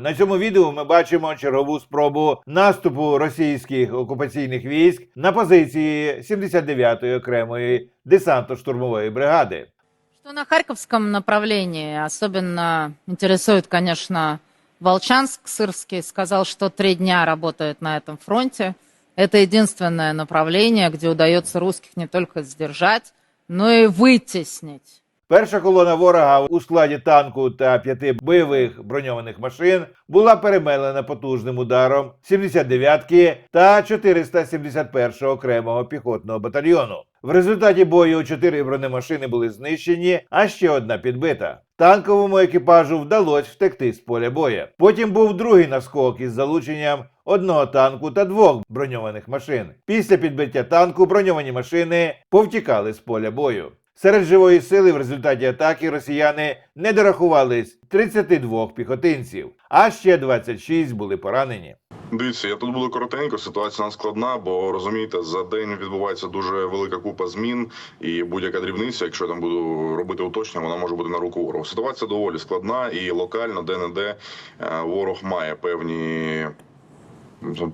На цьому відео ми бачимо чергову спробу наступу російських окупаційних військ на позиції 79-ї окремої десантно-штурмової бригади. Что на Харьковском направлении особенно интересует, конечно, Волчанск. Сырский сказал, что три дня работает на этом фронте. Это единственное направление, где удается русских не только сдержать, но и вытеснить. Перша колона ворога у складі танку та п'яти бойових броньованих машин була перемелена потужним ударом 79-ки та 471-го окремого піхотного батальйону. В результаті бою чотири бронемашини були знищені, а ще одна підбита. Танковому екіпажу вдалося втекти з поля боя. Потім був другий наскок із залученням одного танку та двох броньованих машин. Після підбиття танку броньовані машини повтікали з поля бою. Серед живої сили в результаті атаки росіяни не дорахувались 32 піхотинців, а ще 26 були поранені. Дивіться, я тут буду коротенько. Ситуація нам складна, бо розумієте, за день відбувається дуже велика купа змін, і будь-яка дрібниця, якщо я там буду робити уточнення, вона може бути на руку ворогу. Ситуація доволі складна і локально, де не де ворог має певні.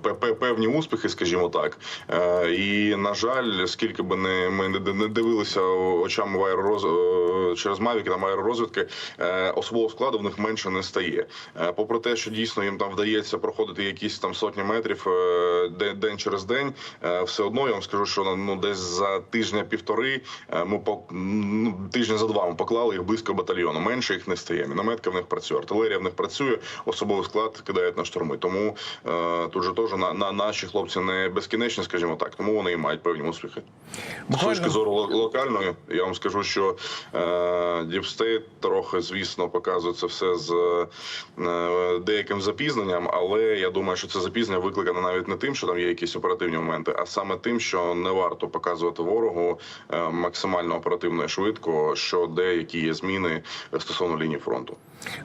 Пе- пе- Певні успіхи, скажімо так, Е, і на жаль, скільки би не ми не- дивилися очами вайро. аеророз... е, через мавіки там аеророзвідки, е, особового складу в них менше не стає. Е, Попри те, що дійсно їм там вдається проходити якісь там сотні метрів е, день через день, все одно я вам скажу, що ну десь за тижня-півтори ми по ну, тижня за два ми поклали їх близько батальйону. Менше їх не стає. Мінометка в них працює, артилерія в них працює, особовий склад кидають на штурми. Тому тут же теж на, на наші хлопці не безкінечні, скажімо так, тому вони і мають певні успіхи. З точки зору локальної, я вам скажу, що е, Діпстейт трохи, звісно, показує це все з е, деяким запізненням, але я думаю, що це запізнення викликане навіть не тим, що там є якісь оперативні моменти, а саме тим, що не варто показувати ворогу е, максимально оперативно і швидко, що де які є зміни стосовно лінії фронту.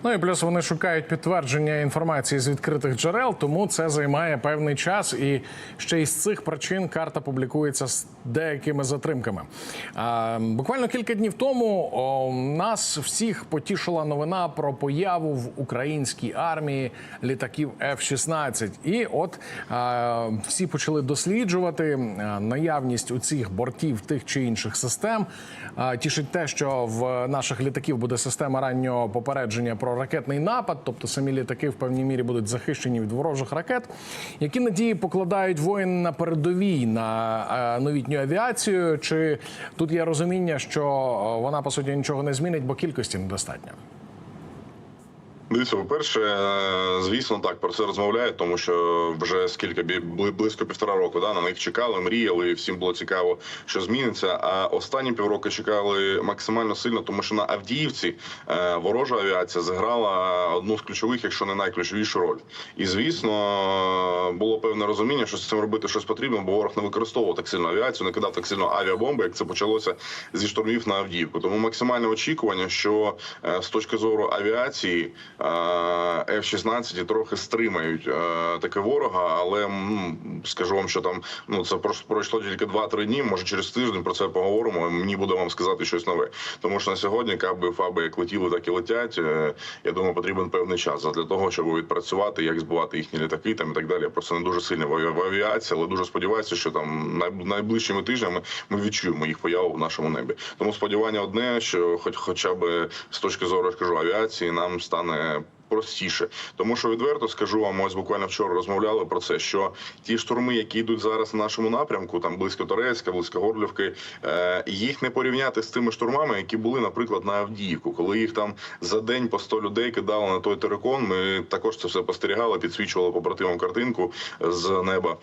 Ну і плюс вони шукають підтвердження інформації з відкритих джерел, тому це займає певний час. І ще із цих причин карта публікується з деякими затримками. А, буквально кілька днів тому о, нас всіх потішила новина про появу в українській армії літаків F-16. І от а, всі почали досліджувати наявність у цих бортів тих чи інших систем. А, Тішить те, що в наших літаків буде система раннього попередження про ракетний напад, тобто самі літаки в певній мірі будуть захищені від ворожих ракет. Які надії покладають воїни на передовій на е, новітню авіацію? Чи тут є розуміння, що е, вона по суті нічого не змінить, бо кількості недостатньо? Дивіться, по-перше, е, звісно, так про це розмовляють, тому що вже скільки близько півтора року да, на них чекали, мріяли, всім було цікаво, що зміниться. А останні півроку чекали максимально сильно, тому що на Авдіївці е, ворожа авіація зіграла одну з ключових, якщо не найключовішу роль. І звісно, було певне розуміння, що з цим робити щось потрібно, бо ворог не використовував так сильно авіацію, не кидав так сильно авіабомби, як це почалося зі штурмів на Авдіївку. Тому максимальне очікування, що е, з точки зору авіації F-16 трохи стримають е, таке ворога, але скажу вам, що там ну це пройшло тільки 2-3 дні. Може через тиждень про це поговоримо. Мені буде вам сказати щось нове. Тому що на сьогодні каби фаби як летіли, так і летять. Е, Я думаю, потрібен певний час для того, щоб відпрацювати, як збивати їхні літаки там і так далі. Я просто не дуже сильний в аві- в авіації, але дуже сподіваюся, що там най- найближчими тижнями ми відчуємо їх появу в нашому небі. Тому сподівання одне, що хоч хоча б з точки зору я кажу авіації, нам стане. Простіше, тому що відверто скажу вам, ось буквально вчора розмовляли про це. Що ті штурми, які йдуть зараз на нашому напрямку, там близько Торецька, близько Горлівки, е, їх не порівняти з тими штурмами, які були, наприклад, на Авдіївку, коли їх там за день по 100 людей кидали на той терикон. Ми також це все спостерігали, підсвічували побратимам картинку з неба.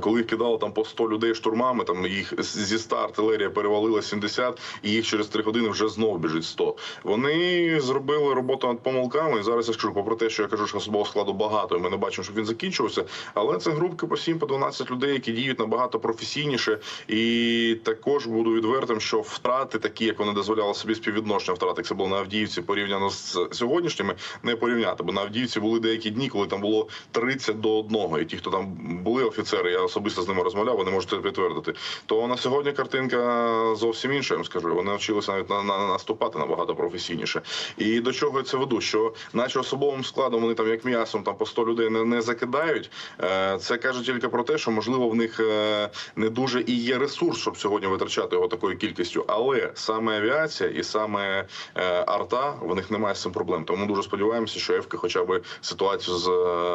Коли їх кидало там по 100 людей штурмами, там їх зі 100 артилерія перевалила 70, і їх через 3 години вже знов біжить 100. Вони зробили роботу над помилками. І зараз я скажу, попри те, що я кажу, що особового складу багато, і ми не бачимо, щоб він закінчувався. Але це групки по 7 по 12 людей, які діють набагато професійніше. І також буду відвертим, що втрати, такі як вони дозволяли собі співвідношення втрат, як це було на Авдіївці, порівняно з сьогоднішніми, не порівняти. Бо на Авдіївці були деякі дні, коли там було 30 до 1. І ті, хто там були офіцери, я особисто з ними розмовляв, вони можуть підтвердити. То на сьогодні картинка зовсім інша, я вам скажу. Вони навчилися навіть на, на наступати набагато професійніше. І до чого я це веду? Що наче особовим складом вони там як м'ясом там по 100 людей не, не закидають. Е, Це каже тільки про те, що можливо в них е, не дуже і є ресурс, щоб сьогодні витрачати його такою кількістю. Але саме авіація і саме е, арта в них немає з цим проблем. Тому дуже сподіваємося, що ефки хоча б ситуацію з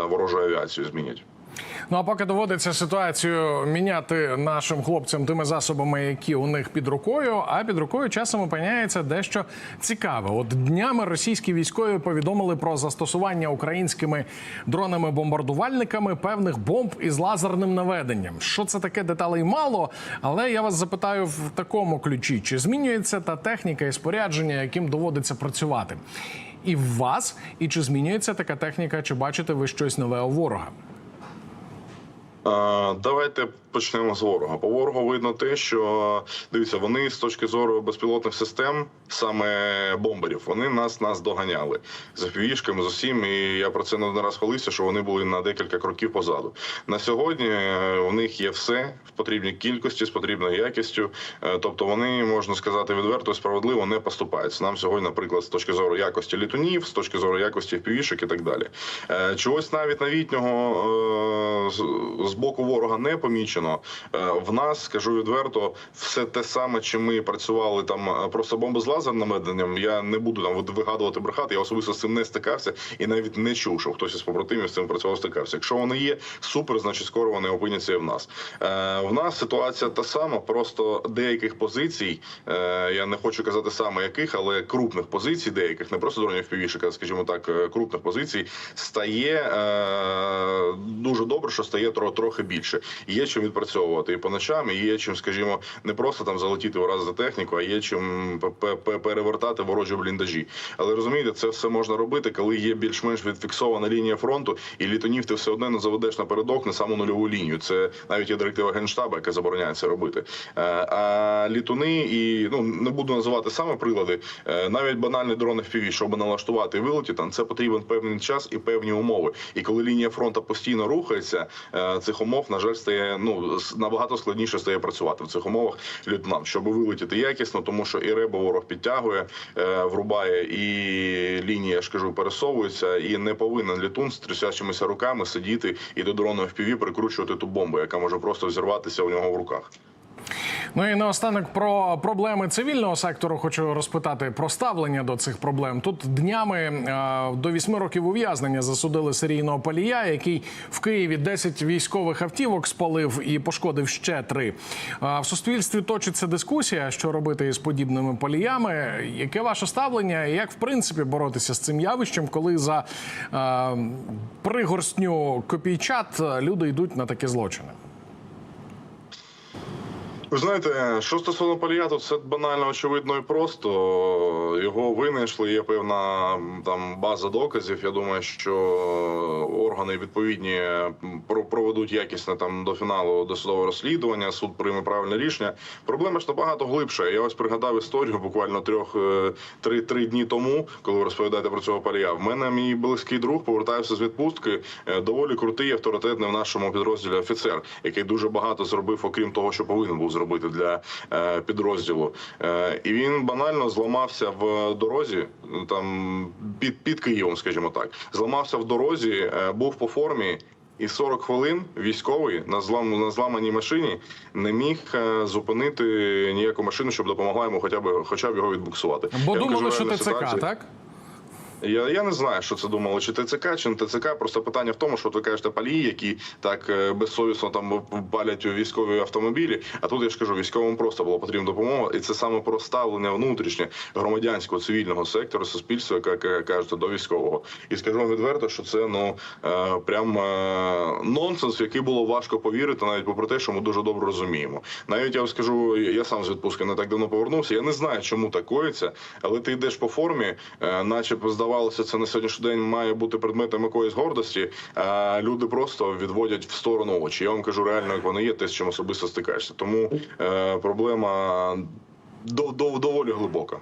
ворожою авіацією змінять. Ну а поки доводиться ситуацію міняти нашим хлопцям тими засобами, які у них під рукою. А під рукою часом опиняється дещо цікаве. От днями російські військові повідомили про застосування українськими дронами-бомбардувальниками певних бомб із лазерним наведенням. Що це таке деталей мало? Але я вас запитаю в такому ключі: чи змінюється та техніка і спорядження, яким доводиться працювати? І в вас, і чи змінюється така техніка, чи бачите ви щось нове у ворога? Давайте почнемо з ворога. По ворогу видно те, що дивіться, вони з точки зору безпілотних систем, саме бомберів, вони нас нас доганяли з фішками, з усім. І я про це не один раз хвалився, що вони були на декілька кроків позаду. На сьогодні е, у них є все в потрібній кількості, з потрібною якістю. Е, Тобто вони можна сказати відверто, справедливо не поступаються. Нам сьогодні, наприклад, з точки зору якості літунів, з точки зору якості впівішок і так далі. Е, Чогось навіть новітнього з- боку ворога не помічено. Е, В нас скажу відверто, все те саме, чим ми працювали там е, просто бомби з лазерним наведенням. Я не буду там вигадувати брехати. Я особисто з цим не стикався і навіть не чув, що хтось із побратимів з цим працював стикався. Якщо вони є супер, значить скоро вони опиняться і в нас. Е, В нас ситуація та сама, просто деяких позицій. Я не хочу казати саме яких, але крупних позицій, деяких не просто дронів півішек, а скажімо так, крупних позицій стає дуже добре, що стає тро- трохи більше. Є чим відпрацьовувати і по ночам, і є чим, скажімо, не просто там залетіти ураз за техніку, а є чим пе- пе- перевертати ворожі бліндажі. Але розумієте, це все можна робити, коли є більш-менш відфіксована лінія фронту, і літунів ти все одно не заведеш напередок на саму нульову лінію. Це навіть є директива генштабу, яка забороняє це робити. Е, А літуни і ну не буду називати саме прилади, е, навіть банальний дрон FPV, щоб налаштувати і вилетіти, на це потрібен певний час і певні умови. І коли лінія фронту постійно рухається, е, цих умов на жаль стає ну набагато складніше стає працювати в цих умовах літунам, щоб вилетіти якісно, тому що і ребо ворог підтягує, е, врубає, і лінія я ж кажу пересовується, і не повинен літун з трясячимися руками сидіти і до дрону впіві прикручувати ту бомбу, яка може просто взірватися у нього в руках. Ну і наостанок про проблеми цивільного сектору хочу розпитати про ставлення до цих проблем. Тут днями е, до 8 років ув'язнення засудили серійного палія, який в Києві 10 військових автівок спалив і пошкодив ще три. В суспільстві точиться дискусія, що робити із подібними паліями. Яке ваше ставлення? І як в принципі боротися з цим явищем, коли за е, пригорстню копійчат люди йдуть на такі злочини? Ви знаєте, що стосовно паліату, це банально очевидно і просто. Його винайшли. Є певна там база доказів. Я думаю, що органи відповідні про- проведуть якісне там до фіналу досудове розслідування. Суд прийме правильне рішення. Проблема ж набагато глибша. Я ось пригадав історію буквально трьох е, три три дні тому, коли ви розповідаєте про цього палія. В мене мій близький друг повертався з відпустки. е, Доволі крутий авторитетний в нашому підрозділі офіцер, який дуже багато зробив, окрім того, що повинен був зробити для е, підрозділу. Е, і він банально зламався в дорозі, там під, під Києвом, скажімо так. Зламався в дорозі, е, був по формі. І 40 хвилин військовий на злам на зламаній машині не міг зупинити ніяку машину, щоб допомогла йому, хоча б хоча б його відбуксувати. Бо Я думали, кажу що ТЦК, ситуацію. так? Я, я не знаю, що це думало, чи ТЦК, чи не ТЦК. Просто питання в тому, що ви кажете палії, які так е, безсовісно там палять у військові автомобілі. А тут я ж кажу, військовим просто було потрібна допомога, і це саме про ставлення внутрішнє громадянського цивільного сектору суспільства, як кажете, до військового. І скажу вам відверто, що це ну е, прям е, нонсенс, в який було важко повірити, навіть попри те, що ми дуже добре розуміємо. Навіть я вам скажу, я сам з відпустки не так давно повернувся. Я не знаю, чому так коїться, але ти йдеш по формі, наче б здавалося, це на сьогоднішній день має бути предметом якоїсь гордості. А люди просто відводять в сторону очі. Я вам кажу реально, як вони є, те, з чим особисто стикаєшся. Тому е, проблема до, до, доволі глибока.